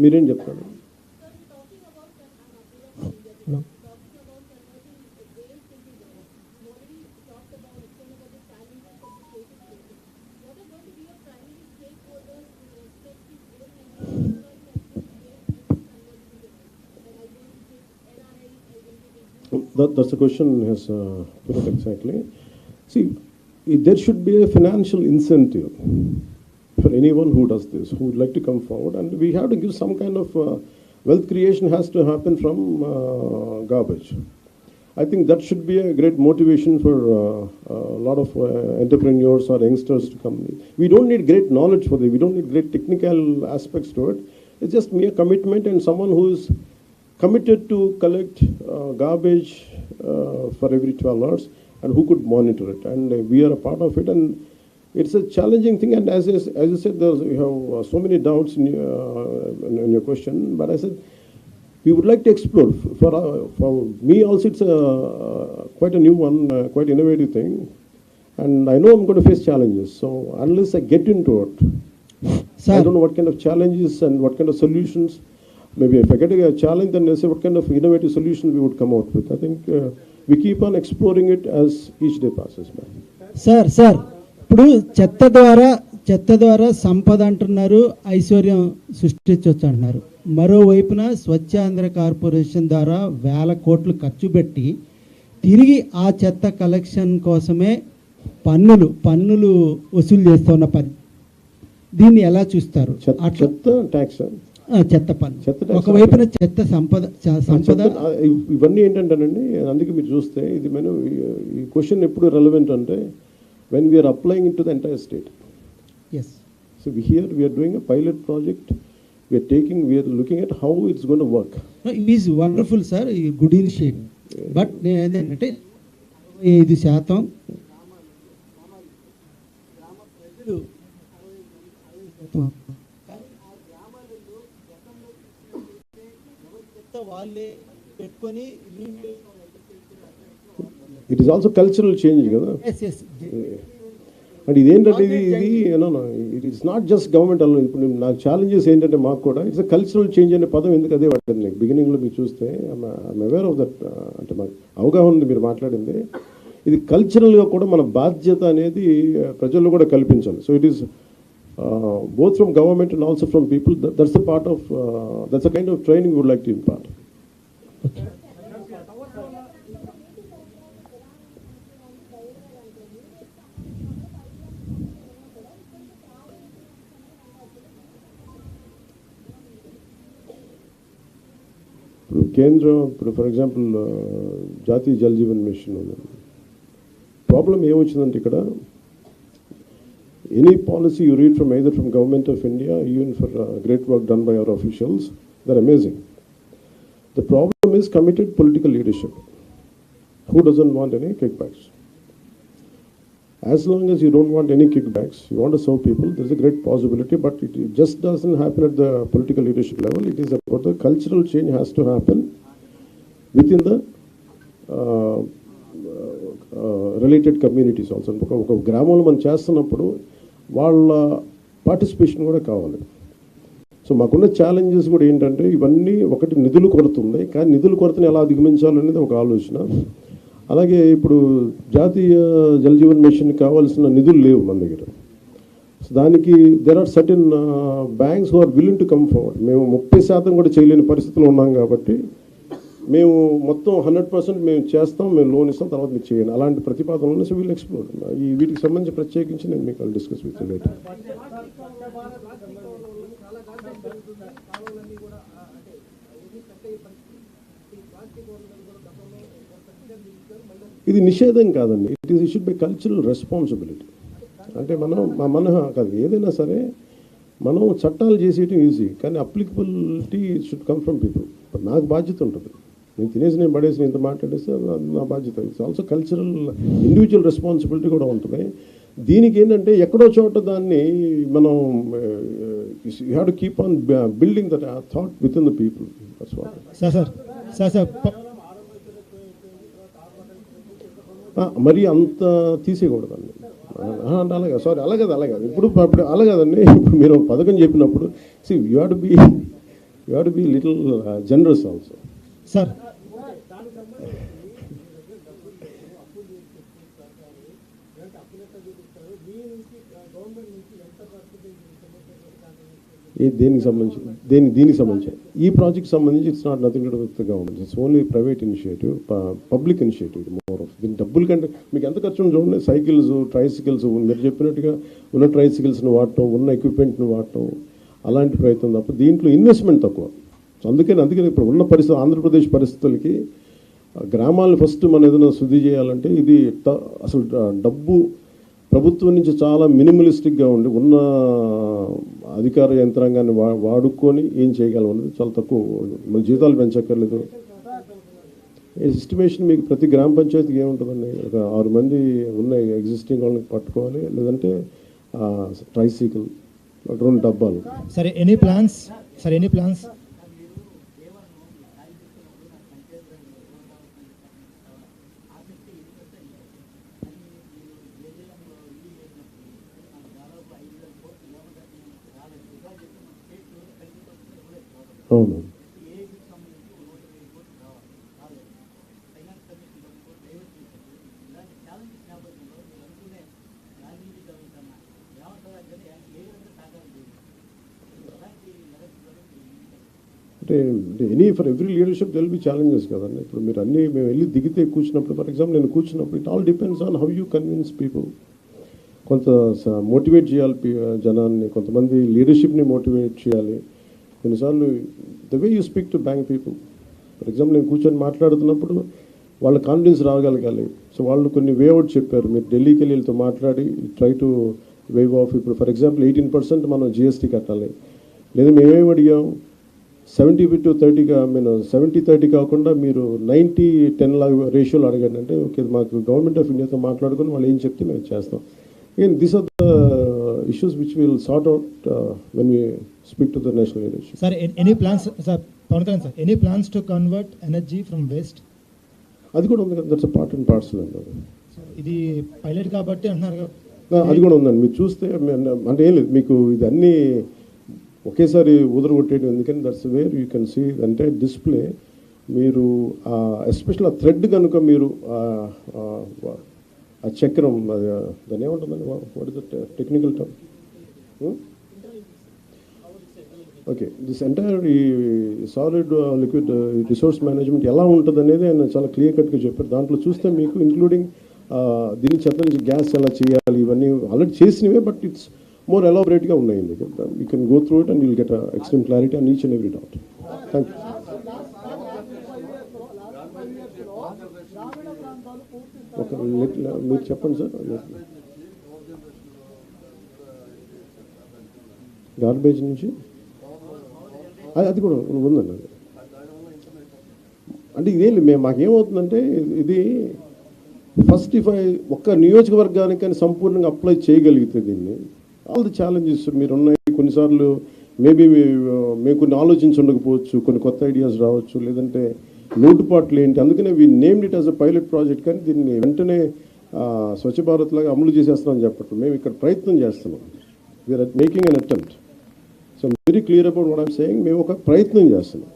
మీరేం చెప్తారు hello That, that's the question has uh, put it exactly. See, i- there should be a financial incentive for anyone who does this, who would like to come forward, and we have to give some kind of uh, wealth creation has to happen from uh, garbage. I think that should be a great motivation for uh, a lot of uh, entrepreneurs or youngsters to come. We don't need great knowledge for this. We don't need great technical aspects to it. It's just mere commitment and someone who is committed to collect uh, garbage uh, for every 12 hours and who could monitor it. And we are a part of it. And it's a challenging thing, and as, as you said, there's, you have uh, so many doubts uh, in, in your question, but I said, we would like to explore. For, uh, for me also, it's a, uh, quite a new one, uh, quite innovative thing. And I know I'm going to face challenges. So unless I get into it, Sir. I don't know what kind of challenges and what kind of solutions. Maybe if I get a challenge, then I say what kind of innovative solution we would come out with. I think uh, we keep on exploring it as each day passes by. Sir, sir. ఇప్పుడు చెత్త ద్వారా చెత్త ద్వారా సంపద అంటున్నారు ఐశ్వర్యం సృష్టించవచ్చు అంటున్నారు మరోవైపున స్వచ్ఛాంధ్ర కార్పొరేషన్ ద్వారా వేల కోట్లు ఖర్చు పెట్టి తిరిగి ఆ చెత్త కలెక్షన్ కోసమే పన్నులు పన్నులు వసూలు చేస్తున్న పని. దీన్ని ఎలా చూస్తారు? చెత్త ట్యాక్స్ ఆ, చెత్త పన్ను. చెత్త. ఒకవైపున చెత్త సంపద సంపద. ఇవన్నీ ఏంటంటేనండి అందుకే మీరు చూస్తే ఇది మనం ఈ క్వశ్చన్ ఎప్పుడు రెలవెంట్ అంటే when we're applying to the entire state as so here we're doing a pilot project we're taking we're looking at how it's gonna work it is wonderful sir ఈ గుడ్ ఇనిషియేటివ్ బట్ నేను ఏంటంటే ఐదు శాతం వాళ్ళే పెట్టుకొని it is also cultural change కదా? అంటే ఇదేంటంటే ఇది ఇది it is not just government అలా ఇప్పుడు నాకు ఛాలెంజెస్ ఏంటంటే మాకు కూడా ఇట్స్ కల్చరల్ చేంజ్ అనే పదం ఎందుకు అదే పట్టింది మీకు బిగినింగ్లో మీరు చూస్తే ఐమ్ అవేర్ ఆఫ్ దట్ అంటే మాకు అవగాహన ఉంది మీరు మాట్లాడింది. ఇది కల్చరల్గా కూడా మన బాధ్యత అనేది uh, ప్రజల్లో కూడా కల్పించాలి. So it is both from government and also from people that's a part of that's a kind of training would like to impart కేంద్రం ఇప్పుడు ఫర్ ఎగ్జాంపుల్ జాతీయ జల్ జీవన్ మిషన్ ఉంది. ప్రాబ్లం ఏమొచ్చిందంటే ఇక్కడ any policy you read from either from government of India even for great work done by our officials they're amazing the problem is committed political leadership who doesn't want any kick banks as long as you don't want any kickbacks, you want to serve people, there's a great possibility, but it it just doesn't happen at the political leadership level. It is about the cultural change has to happen within the uh, uh, related communities also. ఒక ఒక గ్రామంలో మనం చేస్తున్నప్పుడు వాళ్ళ participation కూడా కావాలి so మాకున్న challenges కూడా ఏంటంటే ఇవన్నీ ఒకటి నిధులు కొరత ఉంది కానీ నిధుల కొరతని ఎలా అధిగమించాలనేది ఒక ఆలోచన అలాగే ఇప్పుడు జాతీయ జలజీవన్ మిషన్ కావాల్సిన నిధులు లేవు మన దగ్గర. సో దానికి there are certain banks are willing to come forward మేము ముప్పై శాతం కూడా చేయలేని పరిస్థితిలో ఉన్నాం కాబట్టి మేము మొత్తం హండ్రెడ్ పర్సెంట్ మేము చేస్తాం మేము లోన్ ఇస్తాం తర్వాత మీకు చేయండి. అలాంటి ప్రతిపాదనలు సో వీళ్ళు ఎక్స్ప్లోర్ ఈ వీటికి సంబంధించి ప్రత్యేకించి నేను మీకు డిస్కస్ విత్ ఇది నిషేధం కాదండి. It is should be cultural responsibility అంటే మనం మా- మన కాదు. ఏదైనా సరే మనం చట్టాలు చేసేయటం ఈజీ కానీ applicability should come from people ఇప్పుడు నాకు బాధ్యత ఉంటుంది. నేను తినేసి నేను పడేసి ఇంత మాట్లాడేస్తే నా బాధ్యత. It's also cultural individual responsibility కూడా ఉంటుంది. దీనికి ఏంటంటే ఎక్కడో చోట దాన్ని మనం you have to keep on building that thought within the people sir sir. Sir sir ప- ఆ, మరి అంత తీసేయకూడదండి. అంటే అలాగే సారీ అలాగే అలాగే ఇప్పుడు ఇప్పుడు అలాగేదండి. ఇప్పుడు మీరు ఒక పథకం చెప్పినప్పుడు see you have be you have be little generous also sir ఈ దేనికి సంబంధించి దేని దీనికి సంబంధించి. ఈ ప్రాజెక్ట్ సంబంధించి it's not nothing to with government it's only private initiative public initiative more of దీని డబ్బుల కంటే మీకు ఎంత ఖర్చు చూడండి. సైకిల్స్ ట్రైసికల్స్ మీరు చెప్పినట్టుగా ఉన్న ట్రైసికల్స్ని వాడటం ఉన్న ఎక్విప్మెంట్ని వాడటం అలాంటి ప్రయత్నం తప్ప దీంట్లో ఇన్వెస్ట్మెంట్ తక్కువ. సో అందుకని అందుకని ఇప్పుడు ఉన్న పరిస్థితి ఆంధ్రప్రదేశ్ పరిస్థితులకి గ్రామాలను ఫస్ట్ మనం ఏదైనా శుద్ధి చేయాలంటే ఇది అసలు డబ్బు ప్రభుత్వం నుంచి చాలా మినిమలిస్టిక్గా ఉండి ఉన్న అధికార యంత్రాంగాన్ని వా వాడుకొని ఏం చేయగలం అనేది చాలా తక్కువ మన జీతాలు పెంచక్కర్లేదు. ఎస్టిమేషన్ మీకు ప్రతి గ్రామ పంచాయతీకి ఏముంటుందండి? ఒక ఆరు మంది ఉన్న ఎగ్జిస్టింగ్ వాళ్ళని పట్టుకోవాలి లేదంటే ట్రైసైకిల్ రెండు డబ్బాలు. సరే ఎనీ ప్లాన్స్ సరే ఎనీ ప్లాన్స్ అవును. అంటే any for every leadership there'll be challenges కదండి ఇప్పుడు మీరు అన్ని మేము వెళ్ళి దిగితే కూర్చున్నప్పుడు ఫర్ ఎగ్జాంపుల్ నేను కూర్చున్నప్పుడు it all depends on how you convince people కొంత మోటివేట్ చేయాలి జనాన్ని కొంతమంది లీడర్షిప్ని మోటివేట్ చేయాలి. కొన్నిసార్లు the way you speak to bank people for example నేను కూర్చొని మాట్లాడుతున్నప్పుడు వాళ్ళ కాన్ఫిడెన్స్ రాగలగాలి. సో వాళ్ళు కొన్ని వే అవుట్ చెప్పారు. మీరు ఢిల్లీకి వెళ్ళి వీళ్ళతో మాట్లాడి ట్రై టు వేవ్ ఆఫ్ ఇప్పుడు. ఫర్ ఎగ్జాంపుల్ ఎయిటీన్ పర్సెంట్ మనం జిఎస్టీ కట్టాలి. లేదా మేమేం అడిగాం? సెవెంటీ టు థర్టీగా మేము సెవెంటీ థర్టీ కాకుండా మీరు నైంటీ టెన్ లాగా రేషియోలో అడగండి. అంటే ఓకే మాకు గవర్నమెంట్ ఆఫ్ ఇండియాతో మాట్లాడుకొని వాళ్ళు ఏం చెప్తే మేము చేస్తాం. Again these are the issues which will sort out when we speak to the national leadership sir any plans sir Pawan Kalyan sir any plans to convert energy from waste అది కూడా ఉంది that's part and parcel అండి ఇది pilot కాబట్టి అంటున్నారు అది కూడా ఉందండి. మీరు చూస్తే అంటే ఏం లేదు మీకు ఇది అన్నీ ఒకేసారి ఉదరగొట్టేయడం ఎందుకని that's where you can see అంటే డిస్ప్లే మీరు ఎస్పెషల్ ఆ థ్రెడ్ కనుక మీరు ఆ- చక్రం దాన్ని ఏముంటుందండి? What is technical term okay this entire ఈ సాలిడ్ లిక్విడ్ రిసోర్స్ మేనేజ్మెంట్ ఎలా ఉంటుంది అనేది ఆయన చాలా క్లియర్ కట్గా చెప్పారు. దాంట్లో చూస్తే మీకు ఇంక్లూడింగ్ దీని చెత్త నుంచి గ్యాస్ ఎలా చేయాలి ఇవన్నీ ఆల్రెడీ చేసినవే బట్ ఇట్స్ మోర్ ఎలాబరేట్గా ఉన్నాయండి. You can go through it and will get extreme clarity and each and every doubt thank you ఒక మీరు చెప్పండి సార్ గార్బేజ్ నుంచి? అది అది కూడా ఉందండి అది. అంటే ఇదేం మేము మాకేమవుతుందంటే ఇది ఫస్ట్ ఇఫ్ ఐ ఒక్క నియోజకవర్గానికి కానీ సంపూర్ణంగా అప్లై చేయగలిగితే దీన్ని ఆల్ ది ఛాలెంజెస్ మీరు ఉన్నాయి కొన్నిసార్లు మేబీ మేము కొన్ని ఆలోచించి ఉండకపోవచ్చు కొన్ని కొత్త ఐడియాస్ రావచ్చు లేదంటే లోటుపాట్లు ఏంటి అందుకనే we named it as a pilot project కానీ దీన్ని వెంటనే స్వచ్ఛ భారత్ లాగా అమలు చేసేస్తున్నాం చెప్పట్టు. మేము ఇక్కడ ప్రయత్నం చేస్తున్నాం. We're making an attempt so very clear about what I'm saying మేము ఒక ప్రయత్నం చేస్తున్నాం.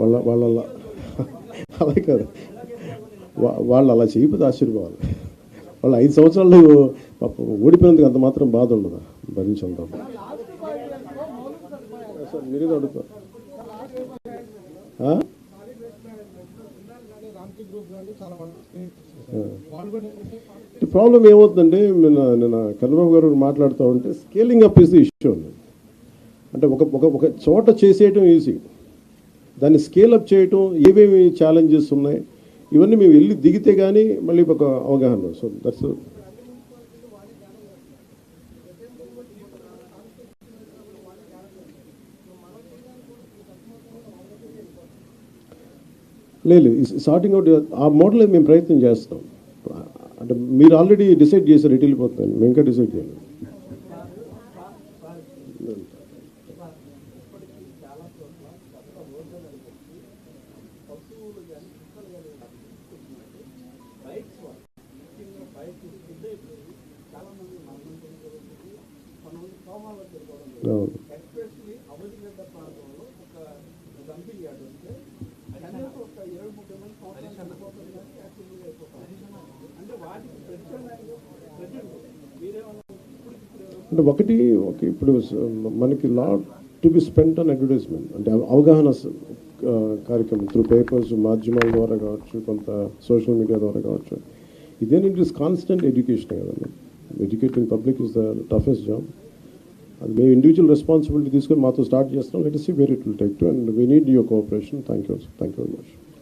వాళ్ళ వాళ్ళ అలా అలా కాదు. వాళ్ళు అలా చేయకపోతే ఆశ్చర్యపోవాలి వాళ్ళు ఐదు సంవత్సరాలు పాపం ఓడిపోయినందుకు అంత మాత్రం బాధ ఉండదు. భరించడం సార్ మీరే అడుగుతారు. ప్రాబ్లం ఏమవుతుందంటే నిన్న నిన్న కన్నబాబు గారు మాట్లాడుతూ ఉంటే scaling up is the issue అంటే ఒక ఒక ఒక చోట చేసేయటం ఈజీ. దాన్ని స్కేల్ అప్ చేయటం ఏమేమి ఛాలెంజెస్ ఉన్నాయి ఇవన్నీ మేము వెళ్ళి దిగితే కానీ మళ్ళీ ఒక అవగాహన సో దట్స్ లేదు సార్టింగ్ అవుట్ ఆ మోడల్ మేము ప్రయత్నం చేస్తాం. అంటే మీరు ఆల్రెడీ డిసైడ్ చేశారు ఎటు వెళ్ళిపోతాను మేము ఇంకా డిసైడ్ చేయాలి అవును. అంటే ఒకటి ఒక ఇప్పుడు మనకి lot to be spent on advertisement అంటే అవగాహన కార్యక్రమం త్రూ పేపర్స్ మాధ్యమాల ద్వారా కావచ్చు కొంత సోషల్ మీడియా ద్వారా కావచ్చు. ఇదేం ఇట్ ఈస్ కాన్స్టెంట్ ఎడ్యుకేషన్ కదండి. Educating public is the toughest job అది మేము ఇండివిజువల్ రెస్పాన్సిబిలిటీ తీసుకొని మాతో స్టార్ట్ చేస్తున్నాం. Let see where it will take to and we need your cooperation thank you thank you very much